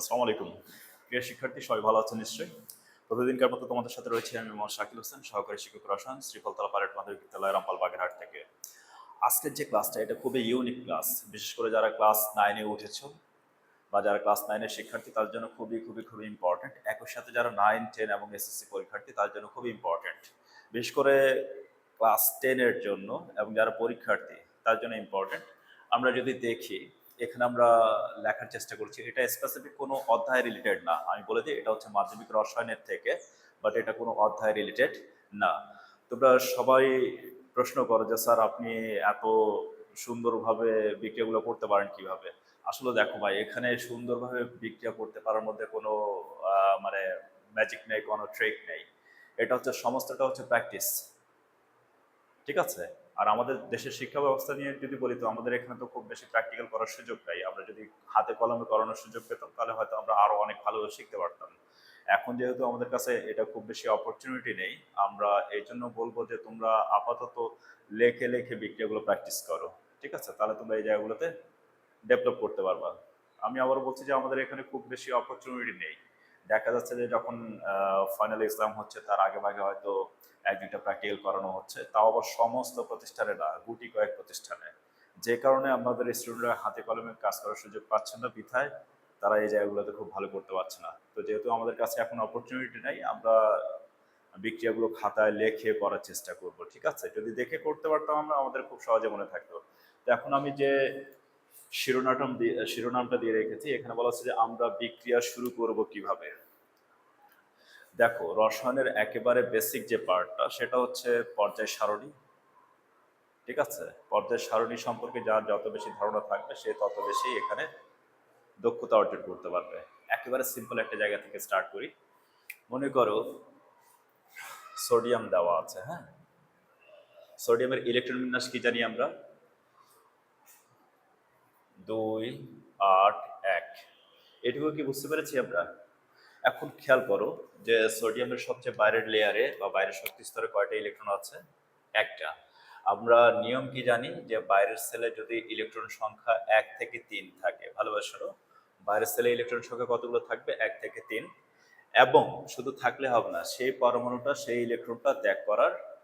আসসালামু আলাইকুম। প্রিয় শিক্ষার্থী, সবাই ভালো আছেন নিশ্চয়ই? প্রতিদিনকার মতো তোমাদের সাথে রয়েছে আমি মোহাম্মদ শাকিল হোসেন, সহকারী শিক্ষক রসায়ন, শ্রীফলতলা পারেট মাধ্যমিক বিদ্যালয় রামপাল বাগেরহাট থেকে। আজকের যে ক্লাসটা, এটা খুবই ইউনিক ক্লাস বিশেষ করে যারা ক্লাস নাইনে উঠেছ বা যারা ক্লাস নাইনের শিক্ষার্থী, তার জন্য খুবই খুবই খুবই ইম্পর্টেন্ট একই সাথে যারা নাইন টেন এবং এসএসসি পরীক্ষার্থী, তার জন্য খুবই ইম্পর্টেন্ট বিশেষ করে ক্লাস টেনের জন্য এবং যারা পরীক্ষার্থী, তার জন্য ইম্পর্টেন্ট আমরা যদি দেখি এখানে আমরা লেখার চেষ্টা করছি। এটা স্পেসিফিক কোনো অধ্যায় রিলেটেড না। আমি বলে দিই, এটা হচ্ছে মাধ্যমিক রসায়নের থেকে বাট এটা কোনো অধ্যায় রিলেটেড না। তোমরা সবাই প্রশ্ন করো যে, স্যার, আপনি এত সুন্দরভাবে বিক্রিয়াগুলো করতে পারেন কীভাবে? আসলে দেখো ভাই, এখানে সুন্দরভাবে বিক্রিয়া করতে পারার মধ্যে কোনো মানে ম্যাজিক নেই, কোনো ট্রিক নেই। এটা হচ্ছে, সমস্তটা হচ্ছে প্র্যাকটিস ঠিক আছে? আর আমাদের দেশের শিক্ষা ব্যবস্থা নিয়ে যদি বলি, তো আমাদের এখানে তো খুব বেশি প্র্যাকটিক্যাল করার সুযোগ নাই। আমরা যদি হাতে কলমে করানোর সুযোগ পেতাম, তাহলে হয়তো আমরা আরও অনেক ভালো শিখতে পারতাম। এখন যেহেতু আমাদের কাছে এটা খুব বেশি অপরচুনিটি নেই, আমরা এই জন্য বলব যে তোমরা আপাতত লেখে লেখে বিক্রিয়াগুলো প্র্যাকটিস করো। ঠিক আছে? তাহলে তোমরা এই জায়গাগুলোতে ডেভেলপ করতে পারবা। আমি আবার বলছি যে আমাদের এখানে খুব বেশি অপরচুনিটি নেই। দেখা যাচ্ছে যে যখন ফাইনাল এক্সাম হচ্ছে, তার আগে ভাগে হয়তো এক দুইটা প্র্যাকটিক্যাল করানো হচ্ছে। তাও আবার সমস্ত প্রতিষ্ঠানে না গুটি কয়েক প্রতিষ্ঠানে। যে কারণে আমাদের স্টুডেন্টরা হাতে কলমে কাজ করার সুযোগ পাচ্ছেন না বিধায় তারা এই জায়গাগুলোতে খুব ভালো করতে পারছে না। তো যেহেতু আমাদের কাছে এখন অপরচুনিটি নেই, আমরা বিক্রিয়াগুলো খাতায় লেখে করার চেষ্টা করব, ঠিক আছে? যদি দেখে করতে পারতাম আমরা, আমাদের খুব সহজে মনে থাকতো। তো এখন আমি যে শিরোনাম দিয়ে, শিরোনামটা দিয়ে রেখেছি। এখানে বলা হচ্ছে যে, আমরা বিক্রিয়া শুরু করব কীভাবে? দেখো, রসায়নের একেবারে বেসিক যে পার্টটা সেটা হচ্ছে পর্যায় সারণী। ঠিক আছে? পর্যায় সারণী সম্পর্কে যার যত বেশি ধারণা থাকবে, সে তত বেশি এখানে দক্ষতা অর্জন করতে পারবে। একেবারে সিম্পল একটা জায়গা থেকে স্টার্ট করি। মনে করো সোডিয়াম দেওয়া আছে হ্যাঁ? সোডিয়ামের ইলেকট্রন বিন্যাস কি জানি আমরা? দুই, আট, এক। এটুকু কি বুঝতে পেরেছি আমরা? এখন খেয়াল করো যে সোডিয়ামের সবচেয়ে বাইরের লেয়ারে বা বাইরের শক্তি স্তরে কয়টা ইলেকট্রন আছে? একটা। আমরা নিয়ম কি জানি? যে বাইরের সেলে যদি ইলেকট্রন সংখ্যা এক থেকে তিন থাকে, ভালোবাসো? বাইরের সেলে ইলেকট্রন সংখ্যা কতগুলো থাকবে? এক থেকে তিন। এবং শুধু থাকলে হবে না, সেই পরমাণুটা, সেই ইলেকট্রনটা ত্যাগ করার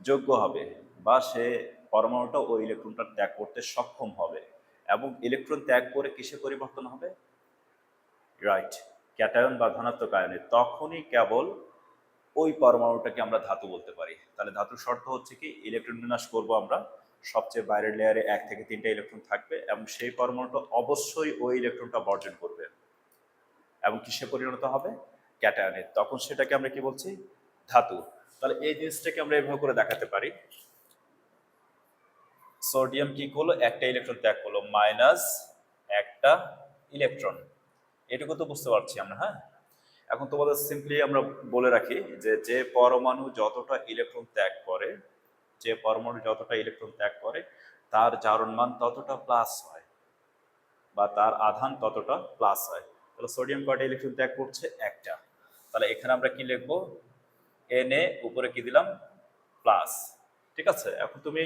যোগ্য হবে বা সে পরমাণুটা ওই ইলেকট্রনটা ত্যাগ করতে সক্ষম হবে। এবং ইলেকট্রন ত্যাগ করে কিসে পরিবর্তন হবে? রাইট ক্যাটায়ন বা ধনাত্মক আয়নে। তখনই কেবল ওই পরমাণুটাকে আমরা ধাতু বলতে পারি। তাহলে ধাতুর শর্ত হচ্ছে কি? ইলেকট্রন বিন্যাস করব আমরা। সবচেয়ে বাইরের লেয়ারে এক থেকে তিনটা ইলেকট্রন থাকবে এবং সেই পরমাণুটা অবশ্যই ওই ইলেকট্রনটা বর্জন করবে। এবং কিসে পরিণত হবে? ক্যাটায়নে। তখন সেটাকে আমরা কি বলছি? ধাতু। তাহলে এই জিনিসটাকে আমরা এভাবে করে দেখাতে পারি। সোডিয়াম কি করল? একটা ইলেকট্রন ত্যাগ করল। মাইনাস একটা ইলেকট্রন এটুকু তো বুঝতে পারছি আমরা হ্যাঁ? এখন তোমাদের সিম্পলি আমরা বলে রাখি যে যে পরমাণু যতটা ইলেকট্রন ত্যাগ করে, যে পরমাণু যতটা ইলেকট্রন ত্যাগ করে, তার জারণ মান ততটা প্লাস হয় বা তার আধান ততটা প্লাস হয়। তাহলে সোডিয়াম কয়টা ইলেকট্রন ত্যাগ করছে? একটা। তাহলে এখানে আমরা কি লিখব? এন উপরে কি দিলাম? প্লাস ঠিক আছে? এখন তুমি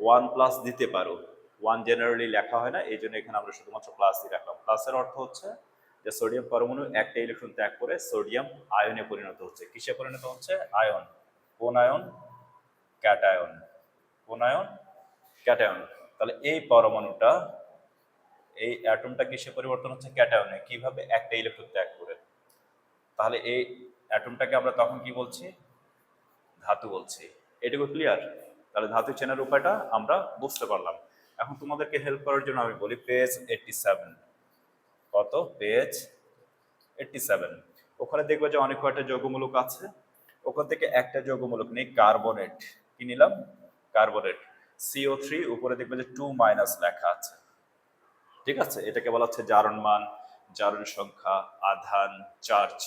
ওয়ান প্লাস দিতে পারো। ওয়ান জেনারেলি লেখা হয় না এই জন্য এখানে আমরা শুধুমাত্র প্লাস দিয়ে রাখলাম। প্লাসের অর্থ হচ্ছে যে সোডিয়াম পরমাণু একটা ইলেকট্রন ত্যাগ করে সোডিয়াম আয়নে পরিণত হচ্ছে। কিসে পরিণত হচ্ছে? আয়ন কোন আয়ন ক্যাটায়ন কোন আয়ন ক্যাটায়ন তাহলে এই পরমাণুটা, এই অ্যাটমটা কিসে পরিবর্তন হচ্ছে? ক্যাটায়নে কীভাবে একটা ইলেকট্রন ত্যাগ করে? তাহলে এই অ্যাটমটাকে আমরা তখন কি বলছি? ধাতু বলছি। এটুকু ক্লিয়ার তাহলে ধাতু চেনার উপায়টা আমরা বুঝতে পারলাম। এখন তোমাদেরকে হেল্প করার জন্য আমি বলি পেজ এইটটি সেভেন কত? পেজ এইটটি সেভেন ওখানে দেখবে যে অনেক কয়টা যৌগমূলক আছে। ওখান থেকে একটা যৌগমূলক নেই কার্বনেট কি নিলাম? কার্বনেট সিও থ্রি উপরে দেখবে যে টু মাইনাস লেখা আছে। ঠিক আছে? এটাকে বলা হচ্ছে জারণ মান, জারণ সংখ্যা, আধান চার্জ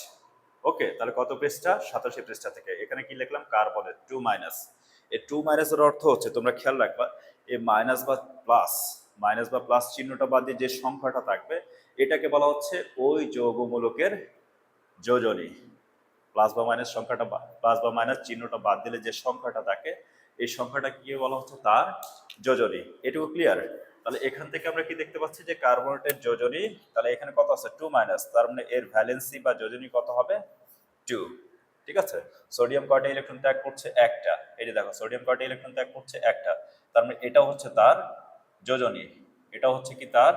ওকে তাহলে কত পৃষ্ঠা? সাতাশি পৃষ্ঠা থেকে। এখানে কি লিখলাম? কার্বনের টু মাইনাস এই টু মাইনাসের অর্থ হচ্ছে, তোমরা খেয়াল রাখবা এই মাইনাস বা প্লাস মাইনাস বা প্লাস চিহ্নটা বাদ দিয়ে যে সংখ্যাটা থাকবে, এটাকে বলা হচ্ছে ওই যৌগমূলকের যোজনী। প্লাস বা মাইনাস সংখ্যাটা প্লাস বা মাইনাস চিহ্নটা বাদ দিলে যে সংখ্যাটা থাকে, এই সংখ্যাটা কি বলা হচ্ছে? তার যোজনী। এটুকু ক্লিয়ার তাহলে এখান থেকে আমরা কি দেখতে পাচ্ছি যে কার্বনেটের যোজনী, তাহলে এখানে কত আছে? টু মাইনাস তার মানে এর ভ্যালেন্সি বা যোজনী কত হবে? টু ঠিক আছে? সোডিয়াম কয়টা ইলেকট্রন ত্যাগ করছে একটা। এই যে দেখো সোডিয়াম কয়টা ইলেকট্রন ত্যাগ করছে একটা। তার মানে এটা হচ্ছে তার যোজনী। এটা হচ্ছে কি তার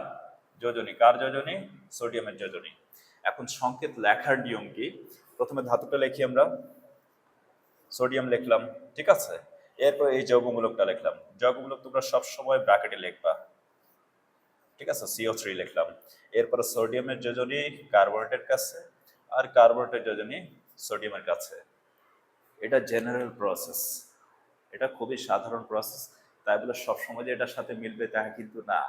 যোজনী। কার যোজনী? সোডিয়ামের যোজনী। এখন সংকেত লেখার নিয়ম কি? প্রথমে ধাতুটা লিখি আমরা। সোডিয়াম লিখলাম, ঠিক আছে? এরপর এই যৌগমূলকটা লিখলাম। যৌগমূলক তোমরা সবসময় ব্র্যাকেটে লিখবা। ঠিক আছে? সিও থ্রি লিখলাম। এরপর সোডিয়ামের যোজনী কার্বনেটের কাছে, আর কার্বনেটের যোজনী সোডিয়ামের কাছে এটা জেনারেল প্রসেস এটা খুবই সাধারণ প্রসেস তাই বলে সবসময় যে এটার সাথে মিলবে তা কিন্তু না।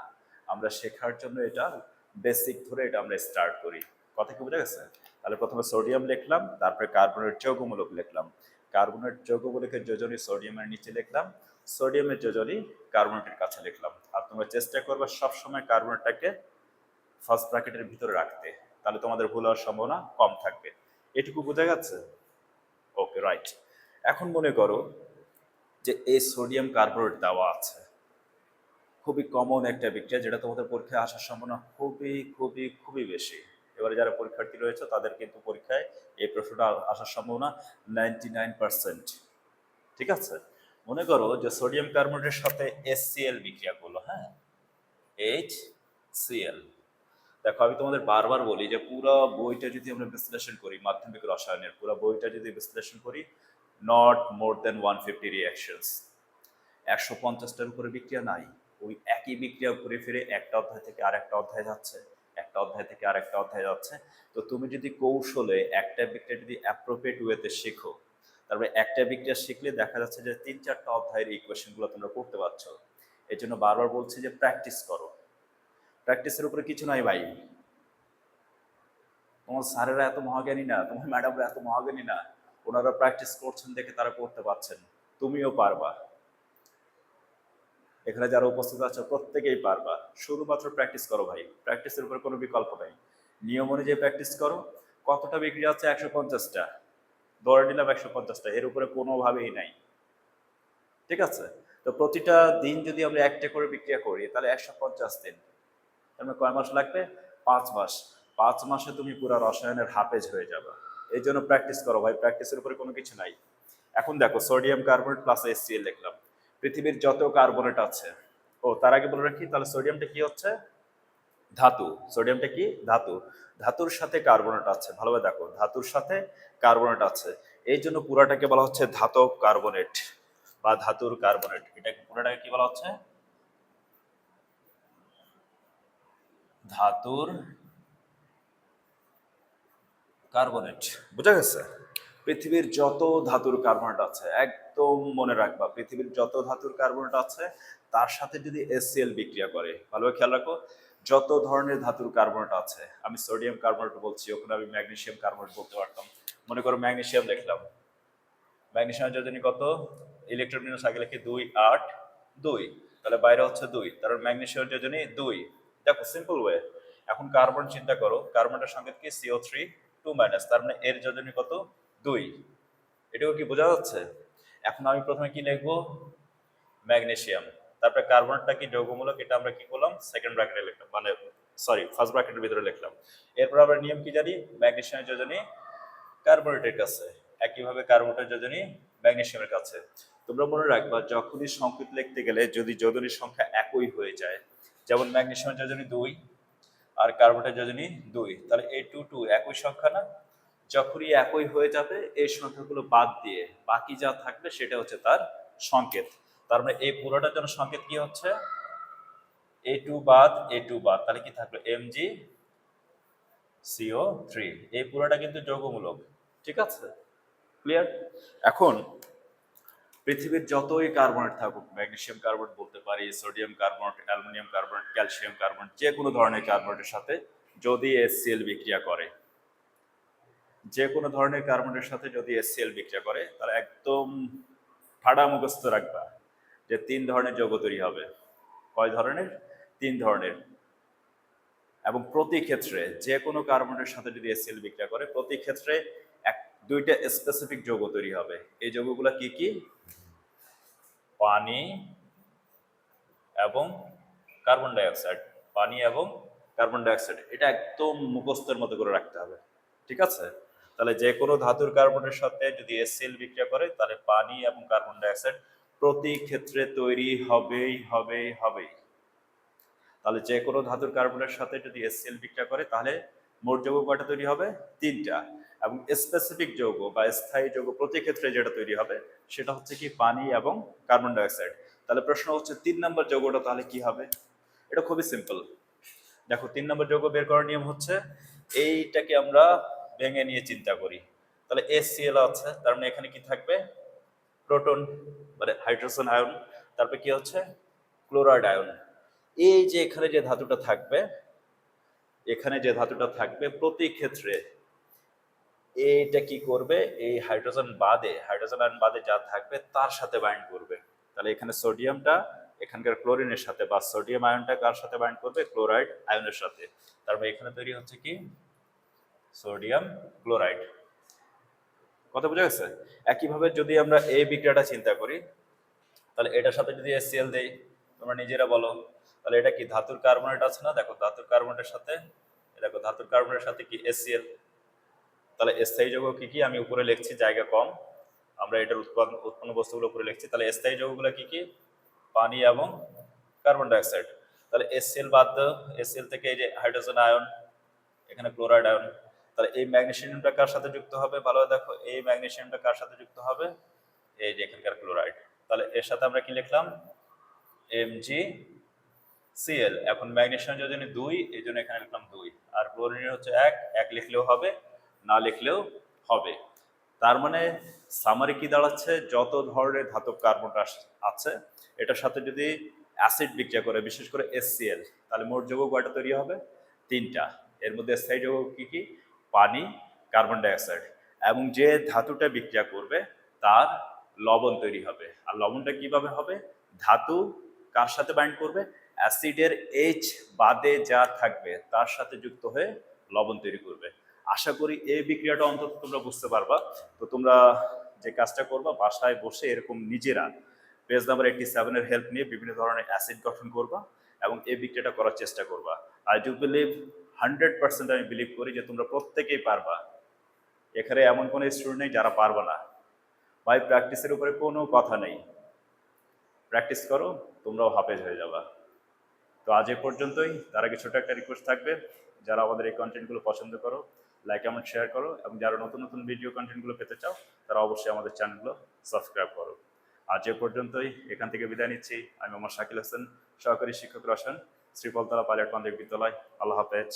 আমরা শেখার জন্য এটা বেসিক ধরে এটা আমরা স্টার্ট করি। কথা কি বুঝে গেছে? তাহলে প্রথমে সোডিয়াম লিখলাম, তারপরে কার্বনের যৌগমূলক লিখলাম। কার্বনের যৌগমূলকের যোজনী সোডিয়ামের নিচে লিখলাম। সোডিয়ামের যোজনী কার্বনেটের কাছে লিখলাম। আর তোমরা চেষ্টা করবে সবসময় কার্বনেটটাকে ফার্স্ট ব্র্যাকেটের ভিতরে রাখতে। তাহলে তোমাদের ভুল হওয়ার সম্ভাবনা কম থাকবে। এটুকু বোঝা যাচ্ছে? ওকে রাইট এখন মনে করো যে এই সোডিয়াম কার্বোরেট দেওয়া আছে। খুবই কমন একটা বিক্রিয়া যেটা তোমাদের পরীক্ষায় আসার সম্ভাবনা খুবই খুবই খুবই বেশি। এবারে যারা পরীক্ষার্থী রয়েছে, তাদের কিন্তু পরীক্ষায় এই প্রশ্নটা আসার সম্ভাবনা নাইনটি নাইন পার্সেন্ট ঠিক আছে? মনে করো যে সোডিয়াম কার্বনেটের সাথে এসসিএল বিক্রিয়া করল হ্যাঁ? এইচ সিএল দেখো, আমি তোমাদের বারবার বলি যে পুরো বইটা যদি আমরা বিশ্লেষণ করি, মাধ্যমিক রসায়নের পুরো বইটা যদি বিশ্লেষণ করি not more than one fifty reactions একশো পঞ্চাশটার উপরে বিক্রিয়া নাই। ওই একই বিক্রিয়া ঘুরে ফিরে একটা অধ্যায় থেকে আরেকটা অধ্যায় যাচ্ছে, একটা অধ্যায় থেকে আরেকটা অধ্যায় যাচ্ছে। তো তুমি যদি কৌশলে একটা বিক্রিয়া যদি অ্যাপ্রোপ্রিয়েট ওয়েতে শেখো, তারপরে একটা বিক্রিয়া শিখলে দেখা যাচ্ছে যে তিন চারটা অধ্যায়ের ইকুয়েশনগুলো তোমরা করতে পারছ। এই জন্য বারবার বলছি যে প্র্যাকটিস করো। প্র্যাকটিসের উপরে কিছু নয় ভাই। তোমার স্যারেরা এত মহাজ্ঞানী না, তোমার ম্যাডামরা এত মহাজ্ঞানী না। ওনারা প্র্যাকটিস করছেন দেখে তারা করতে পারছেন। তুমিও পারবা। এখানে যারা উপস্থিত আছো, প্রত্যেকেই পারবা। শুধুমাত্র প্র্যাকটিস করো ভাই। প্র্যাকটিসের উপর কোনো বিকল্প নেই। নিয়ম অনুযায়ী প্র্যাকটিস করো। কতটা বিক্রি হচ্ছে একশো পঞ্চাশটা। ধরে নিলাম একশো পঞ্চাশটা। এর উপরে কোনোভাবেই নাই। ঠিক আছে? তো প্রতিটা দিন যদি আমরা একটা করে বিক্রিয়া করি, তাহলে একশো পঞ্চাশ দিন। তার কয় মাস লাগবে? পাঁচ মাস। পাঁচ মাসে তুমি পুরো রসায়নের হাফেজ হয়ে যাবে। এই জন্য প্র্যাকটিস করো ভাই প্র্যাকটিসের উপরে কোনো কিছু নাই। এখন দেখো সোডিয়াম কার্বনেট প্লাস এসসিএল লিখলাম পৃথিবীর যত কার্বনেট আছে, ও, তার আগে বলে রাখি, তাহলে সোডিয়ামটা কি হচ্ছে? ধাতু। সোডিয়ামটা কি? ধাতু। ধাতুর সাথে কার্বনেট আছে। ভালোভাবে দেখো, ধাতুর সাথে কার্বনেট আছে। এই জন্য পুরাটাকে বলা হচ্ছে ধাতব কার্বনেট বা ধাতুর কার্বনেট এটাকে পুরাটাকে কি বলা হচ্ছে? ধাতুর কার্বনেট। বোঝা গেছে? পৃথিবীর যত ধাতুর কার্বনেট আছে, একদম মনে রাখবা, পৃথিবীর যত ধাতুর কার্বনেট আছে, তার সাথে যদি এসসিএল বিক্রিয়া করে, ভালোভাবে খেয়াল রাখো, যত ধরনের ধাতুর কার্বনেট আছে, আমি সোডিয়াম কার্বনেট বলছি, ওখানে আমি ম্যাগনেশিয়াম কার্বনেট বলতে পারতাম। মনে করো ম্যাগনেশিয়াম দেখলাম। ম্যাগনেসিয়াম যোজনী কত? ইলেকট্রন আগে লিখি দুই আট দুই, তাহলে বাইরে হচ্ছে দুই তারপর ম্যাগনেসিয়াম যোজনী দুই। দেখো সিম্পল ওয়ে এখন কার্বন চিন্তা করো কার্বনটার সঙ্গে কি? সিও থ্রি টু মাইনাস তার মানে এর যোজনী কত? দুই। এটাও কি বোঝা যাচ্ছে? এখন আমি প্রথমে কি লিখব? ম্যাগনেসিয়াম। তারপরে কার্বনটা কি যৌগমূলক? এটা আমরা কি করলাম? সেকেন্ড ব্র্যাকেটে লিখলাম। মানে সরি ফার্স্ট ব্র্যাকেটের ভিতরে লিখলাম। এরপর আমরা নিয়ম কি জানি? ম্যাগনেশিয়ামের যোজনী কার্বনেটের কাছে। একইভাবে কার্বনেটের যোজনী ম্যাগনেশিয়ামের কাছে। তোমরা মনে রাখবা, যখনই সংকেত লিখতে গেলে যদি যোজনীর সংখ্যা একই হয়ে যায় যেমন ম্যাগনেসিয়ামের যোজনী দুই আর কার্বনেটের যোজনী দুই। তাহলে এই টু টু একই সংখ্যা না? যখনই একই হয়ে যাবে, এই সংখ্যাগুলো বাদ দিয়ে বাকি যা থাকবে সেটা হচ্ছে তার সংকেত। তার মানে এই পুরোটার জন্য সংকেত কি হচ্ছে? এ টু বাদ, এ টু বাদ। তাহলে কি থাকল? M G CO three. এই পুরোটা কিন্তু যৌগমূলক। ঠিক আছে? ক্লিয়ার? এখন পৃথিবীর যতই কার্বনেট থাকুক, ম্যাগনেসিয়াম কার্বনেট বলতে পারি, sodium carbonate, aluminium carbonate, calcium carbonate, যে কোনো ধরনের কার্বনেটের সাথে যদি এসসিএল বিক্রিয়া করে। যে কোনো ধরনের কার্বনের সাথে যদি এসসিএল বিক্রিয়া করে, তাহলে একদম ঠাডা মুখস্থ রাখবা যে তিন ধরনের যৌগ তৈরি হবে। কয় ধরনের? তিন ধরনের। এবং প্রতি ক্ষেত্রে যে কোনো কার্বনের সাথে যদি এসসিএল বিক্রিয়া করে, প্রতি ক্ষেত্রে দুইটা স্পেসিফিক যৌগ তৈরি হবে। এই যৌগগুলো কি কি? পানি এবং কার্বন ডাইঅক্সাইড পানি এবং কার্বন ডাইঅক্সাইড এটা একদম মুখস্থের মতো করে রাখতে হবে। ঠিক আছে? তাহলে যে কোনো ধাতুর কার্বনের সাথে যদি এসিএল বিক্রিয়া করে, তাহলে পানি এবং কার্বন ডাইঅক্সাইড প্রতি ক্ষেত্রে তৈরি হবেই হবেই হবেই। তাহলে যে কোনো ধাতুর কার্বনের সাথে যদি এসিএল বিক্রিয়া করে, তাহলে মোট যৌগ কয়টা তৈরি হবে? তিনটা। এবং স্পেসিফিক যৌগ বা স্থায়ী যৌগ প্রতি ক্ষেত্রে যেটা তৈরি হবে, সেটা হচ্ছে কি পানি এবং কার্বন ডাইঅক্সাইড তাহলে প্রশ্ন হচ্ছে, তিন নম্বর যৌগটা তাহলে কি হবে? এটা খুবই সিম্পল দেখো, তিন নম্বর যৌগ বের করার নিয়ম হচ্ছে, এইটাকে আমরা ভেঙে নিয়ে চিন্তা করি। তাহলে এসিএল আছে, তার মানে এখানে কি থাকবে? প্রোটন মানে হাইড্রোজেন আয়ন তারপরে কি হচ্ছে? ক্লোরাইড আয়ন এই যে এখানে যে ধাতুটা থাকবে, এখানে যে ধাতুটা থাকবে, প্রতি ক্ষেত্রে এইটা কি করবে? এই হাইড্রোজেন বাদে হাইড্রোজেন আয়ন বাদে যা থাকবে তার সাথে বাইন্ড করবে। তাহলে এখানে সোডিয়ামটা এখানকার ক্লোরিনের সাথে বা সোডিয়াম আয়নটা কার সাথে বাইন্ড করবে? ক্লোরাইড আয়নের সাথে। তারপরে এখানে তৈরি হচ্ছে কি? সোডিয়াম ক্লোরাইড কথা বোঝা গেছে? একইভাবে যদি আমরা এই বিক্রিয়াটা চিন্তা করি, তাহলে এটার সাথে যদি এসিএল দেই, তোমরা নিজেরা বলো। তাহলে এটা কি ধাতুর কার্বনেট আছে না? দেখো, ধাতুর কার্বনেটের সাথে, দেখো, ধাতুর কার্বনের সাথে কি এসিএল তাহলে স্থায়ী যৌগ কি কি? আমি উপরে লিখছি জায়গা কম। আমরা এটার উৎপাদন উৎপন্ন বস্তুগুলো উপরে লিখছি। তাহলে স্থায়ী যৌগগুলো কি কি? পানি এবং কার্বন ডাইঅক্সাইড তাহলে এসিএল বাদ দাও। এসিএল থেকে এই যে হাইড্রোজেন আয়ন এখানে ক্লোরাইড আয়ন তাহলে এই ম্যাগনেসিয়ামটা কার সাথে যুক্ত হবে? ভালো দেখো। এই ম্যাগনেসিয়ামটা কার সাথে যুক্ত হবে? এই যে এখানকার ক্লোরাইড তাহলে এর সাথে আমরা কি লিখলাম? এম জি সিএল এখন ম্যাগনেসিয়াম যদি দুই, এই জন্য এখানে লিখলাম দুই। আর ক্লোরিনের হচ্ছে এক এক লিখলেও হবে। না লিখলেও হবে। তার মানে সামারি কি দাঁড়াচ্ছে? যত ধরনের ধাতব কার্বন আছে, এটার সাথে যদি অ্যাসিড বিক্রিয়া করে, বিশেষ করে এসসিএল তাহলে মোট যৌগ কয়টা তৈরি হবে? তিনটা। এর মধ্যে স্থায়ী যৌগ কি কি? পানি কার্বন ডাইঅক্সাইড এবং যে ধাতুটা বিক্রিয়া করবে, তার লবণ তৈরি হবে। আর লবণটা কীভাবে হবে? ধাতু কার সাথে বাইন্ড করবে? অ্যাসিডের এইচ বাদে যা থাকবে, তার সাথে যুক্ত হয়ে লবণ তৈরি করবে। আশা করি এই বিক্রিয়াটা অন্তত তোমরা বুঝতে পারবা। তো তোমরা যে কাজটা করবা, বাসায় বসে এরকম নিজেরা পেজ নাম্বার এইটটি সেভেনের হেল্প নিয়ে বিভিন্ন ধরনের অ্যাসিড গঠন করবা এবং এই বিক্রিয়াটা করার চেষ্টা করবা। I do believe hundred percent আমি বিলিভ করি যে তোমরা প্রত্যেকেই পারবা। এখানে এমন কোনো স্টুডেন্ট নেই যারা পারবে না। ভাই প্র্যাকটিসের উপরে কোনো কথা নেই। প্র্যাকটিস করো, তোমরাও হাফেজ হয়ে যাবা। তো আজ এ পর্যন্তই। তার আগে ছোট একটা রিকোয়েস্ট থাকবে। যারা আমাদের এই কন্টেন্টগুলো পছন্দ করো লাইক কমেন্ট শেয়ার করো এবং যারা নতুন নতুন ভিডিও কন্টেন্টগুলো পেতে চাও, তারা অবশ্যই আমাদের চ্যানেলগুলো সাবস্ক্রাইব করো। আজ এ পর্যন্তই, এখান থেকে বিদায় নিচ্ছি। আমি আমার শাকিল হোসেন, সহকারী শিক্ষক রসেন শ্রীপলতলা পাইলট মাধ্যমিক বিদ্যালয়। আল্লাহ হাফেজ।